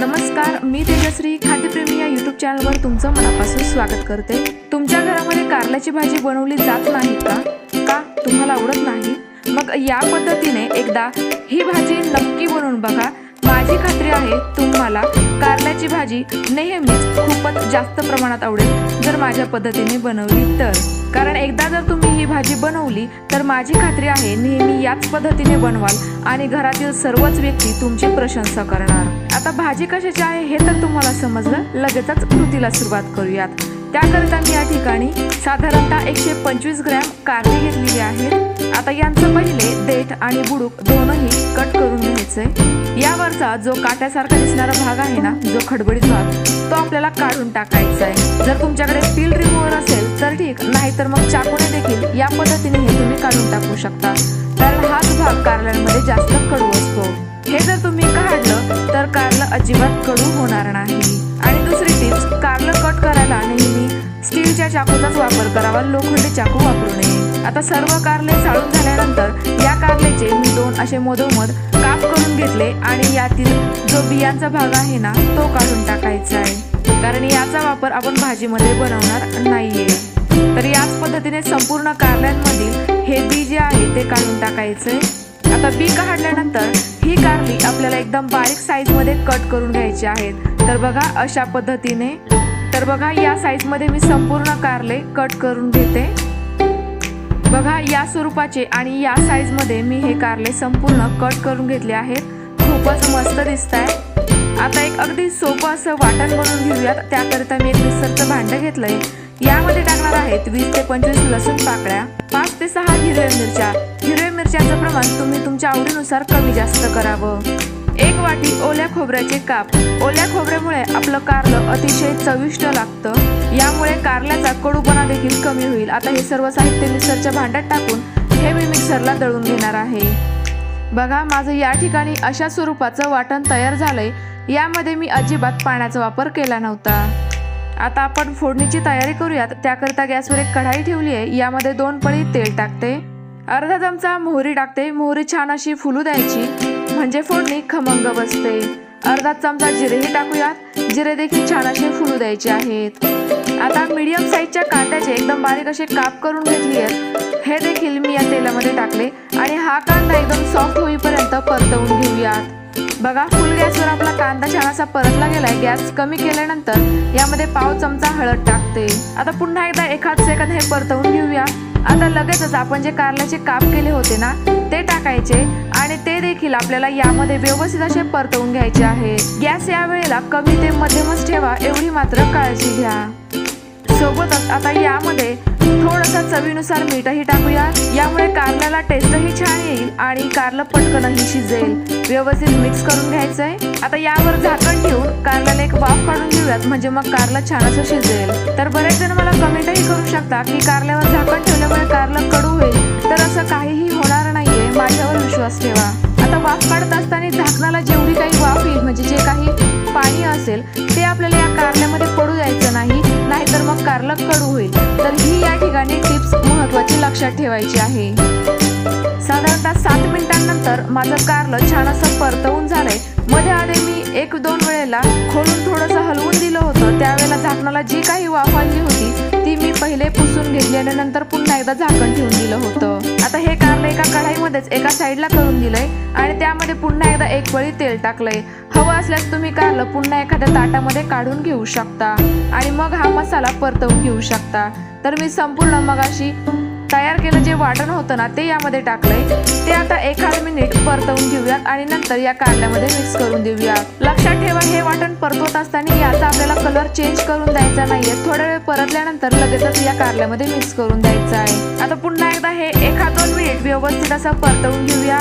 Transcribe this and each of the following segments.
नमस्कार मी तेजश्री खाद्यप्रेमी या युट्यूब चॅनलवर तुमचं मनापासून स्वागत करते. तुमच्या घरामध्ये कारल्याची भाजी बनवली जात नाही का? का? तुम्हाला आवडत नाही? मग या पद्धतीने एकदा ही भाजी नक्की बनवून बघा. माझी खात्री आहे तुम्हाला. कारल्याची भाजी नेहमीच खूपच जास्त प्रमाणात आवडेल. जर माझ्या पद्धतीने बनवली तर. कारण एकदा जर तुम्ही ही भाजी बनवली तर माझी खात्री आहे नेहमी याच पद्धतीने बनवाल आणि घरातील सर्वच व्यक्ती तुमची प्रशंसा करणार. आता भाजी कशाची आहे हे तर तुम्हाला समजलं. लगेचच कृतीला सुरुवात करूयात. त्याकरिता मी या ठिकाणी साधारणतः एकशे पंचवीस ग्रॅम कारले घेतलेली आहेत आता यांचं पहिले देठ आणि बुडूक दोनही कट करून घ्यायचंय. यावरचा जो काट्यासारखा दिसणारा भाग आहे ना जो खडबडीत भाग तो आपल्याला काढून टाकायचा आहे जर तुमच्याकडे स्टील रिमूव्हर असेल तर ठीक. नाहीतर मग चाकूने देखील या पद्धतीने हे तुम्ही काढून टाकू शकता. कारण हाच भाग कारल्यांमध्ये जास्त कडू असतो. हे जर तुम्ही काढलं तर कारलं अजिबात कडू होणार नाही. आणि दुसरी टिप्स कारलं कट करायला नेहमी चाकूचाच वापर करावा. लोखंडी चाकू वापरू नये. आता सर्व कारले चाळून झाल्यानंतर या कारलेचे मी दोन असे मधोमध काप करून घेतले आणि यातील जो बियांचा भाग आहे ना तो काढून टाकायचा आहे. कारण याचा वापर आपण भाजीमध्ये बनवणार नाहीये. तर याच पद्धतीने संपूर्ण कारल्यांमधील हे बी जे आहे ते काढून टाकायचंय. आता बी काढल्यानंतर ही कारली आपल्याला एकदम बारीक साईजमध्ये कट करून घ्यायची आहेत. तर बघा अशा पद्धतीने तर बघा या साईजमध्ये मी संपूर्ण कारले कट करून घेते. बघा या स्वरूपाचे आणि या साईजमध्ये मी हे कारले संपूर्ण कट करून घेतले आहेत. खूपच मस्त दिसत आहे आता एक अगदी सोपं असं वाटण बनवून घेऊयात. त्याकरिता मी एक मिक्सरचं भांडं घेतलंय. यामध्ये टाकणार आहेत वीस ते पंचवीस लसूण पाकळ्या पाच ते सहा हिरव्या मिरच्या. हिरव्या मिरच्यांचं प्रमाण तुम्ही तुमच्या आवडीनुसार कमी जास्त करावं. एक वाटी ओल्या खोबऱ्याचे काप. ओल्या खोबऱ्यामुळे आपलं कारलं अतिशय चविष्ट लागतं. यामुळे कारल्याचा कडूपणा देखील कमी होईल. आता हे सर्व साहित्य मिक्सरच्या भांड्यात टाकून हे मी मिक्सरला दळून घेणार आहे. बघा माझं या ठिकाणी अशा स्वरूपाचं वाटण तयार झालंय. यामध्ये मी अजिबात पाण्याचा वापर केला नव्हता. आता आपण फोडणीची तयारी करूयात. त्याकरिता गॅसवर एक कढाई ठेवली आहे. यामध्ये दोन पळी तेल टाकते. अर्धा चमचा मोहरी टाकते. मोहरी छान अशी फुलू द्यायची. म्हणजे फोडणी खमंग बसते अर्धा चमचा जिरेही टाकूयात. जिरे देखील छान असे फुलू द्यायचे आहेत. आता मीडियम साईजच्या कांद्याचे एकदम बारीक असे काप करून घेतली आहेत हे देखील मी या तेलामध्ये टाकले आणि हा कांदा एकदम सॉफ्ट होईपर्यंत परतवून घेऊयात. बघा फुल गॅसवर आपला कांदा छान असा परतला गेलाय. गॅस कमी केल्यानंतर यामध्ये पाव चमचा हळद टाकते. आता पुन्हा एकदा एखाद सेकंद हे परतवून घेऊया. आता लगेचच आपण जे कारल्याचे काप केले होते ना ते टाकायचे. आणि ते देखील आपल्याला यामध्ये व्यवस्थित असे परतवून घ्यायचे आहे. गॅस या वेळेला कमी ते मध्यमच ठेवा एवढी मात्र काळजी घ्या. सोबतच आता यामध्ये थोडंसं चवीनुसार मीठही टाकूया. यामुळे कारल्याला टेस्टही छान येईल आणि कारलं पटकनही शिजेल. व्यवस्थित मिक्स करून घ्यायचंय. आता यावर झाकण ठेवून कारल्याला एक वाफ काढून घेऊयात. म्हणजे मग कारलं छान असं शिजेल. तर बरेच जण मला कमेंटही करू शकता की कारल्यावर झाकण ठेवल्यामुळे कारलं कडू होईल. तर असं काहीही माझ्यावर विश्वास ठेवा. आता वाफ काढत असताना झाकणाला जेवढी काही वाफ येईल म्हणजे जे काही पाणी असेल ते आपल्याला या कारल्यामध्ये पडू द्यायचं नाही नाहीतर मग कारलं कडू होईल. तर ही या ठिकाणी टिप्स महत्वाची लक्षात ठेवायची आहे. साधारणतः सात मिनिटांनंतर माझं कारलं छान असं परतवून झालंय. मध्ये आधी मी एक दोन वेळेला खोलून थोडंसं हलवून दिलं होतं. त्यावेळेला झाकणाला जी काही वाफ आली होती ती मी पहिले पुसून घेतली आणि नंतर पुन्हा एकदा झाकण ठेवून दिलं होतं. आता हे कारलं एका एका साईडला करून दिलंय आणि त्यामध्ये पुन्हा एकदा एक पळी तेल टाकलंय. हवं असल्यास तुम्ही कारलं पुन्हा एखाद्या ताटामध्ये काढून घेऊ शकता. आणि मग हा मसाला परतवून घेऊ शकता. तर मी संपूर्ण मगाशी तयार केलं जे वाटण होतं ना ते यामध्ये टाकलंय. ते आता एखाद मिनिट परतवून घेऊयात आणि नंतर या कारल्यामध्ये मिक्स करून देऊयात. लक्षात ठेवा हे वाटण परतवत असताना याचा आपल्याला कलर चेंज करून द्यायचा नाहीये. थोडा वेळ परतल्यानंतर लगेचच या कारल्यामध्ये मिक्स करून द्यायचा आहे. आता पुन्हा एकदा हे व्यवस्थित असा परतवून घेऊया.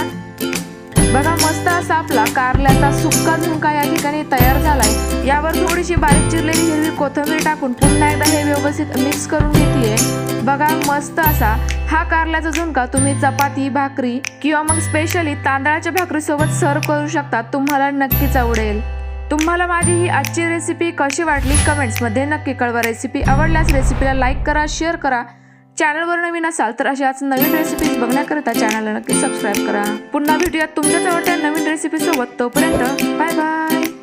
बघा मस्त असा आपला कारल्याचा सुक्का झुणका या ठिकाणी तयार झालाय. यावर थोडीशी बारीक चिरलेली हिरवी कोथिंबीर टाकून पुन्हा एकदा हे व्यवस्थित मिक्स करून घेतलीये बघा मस्त असा हा कारल्याचा झुणका तुम्ही चपाती भाकरी किंवा मग स्पेशली तांदळाच्या भाकरीसोबत सर्व करू शकता. तुम्हाला नक्कीच आवडेल. तुम्हाला माझी ही आजची रेसिपी कशी वाटली? कमेंट्समध्ये नक्की कळवा. रेसिपी आवडल्यास रेसिपीला लाईक करा शेअर करा. चॅनलवर नवीन असाल तर अशाच नवीन रेसिपीज बघण्याकरिता चॅनलला नक्की सबस्क्राईब करा. पुन्हा भेटूया तुमच्याच आवडत्या नवीन रेसिपीसोबत तोपर्यंत बाय बाय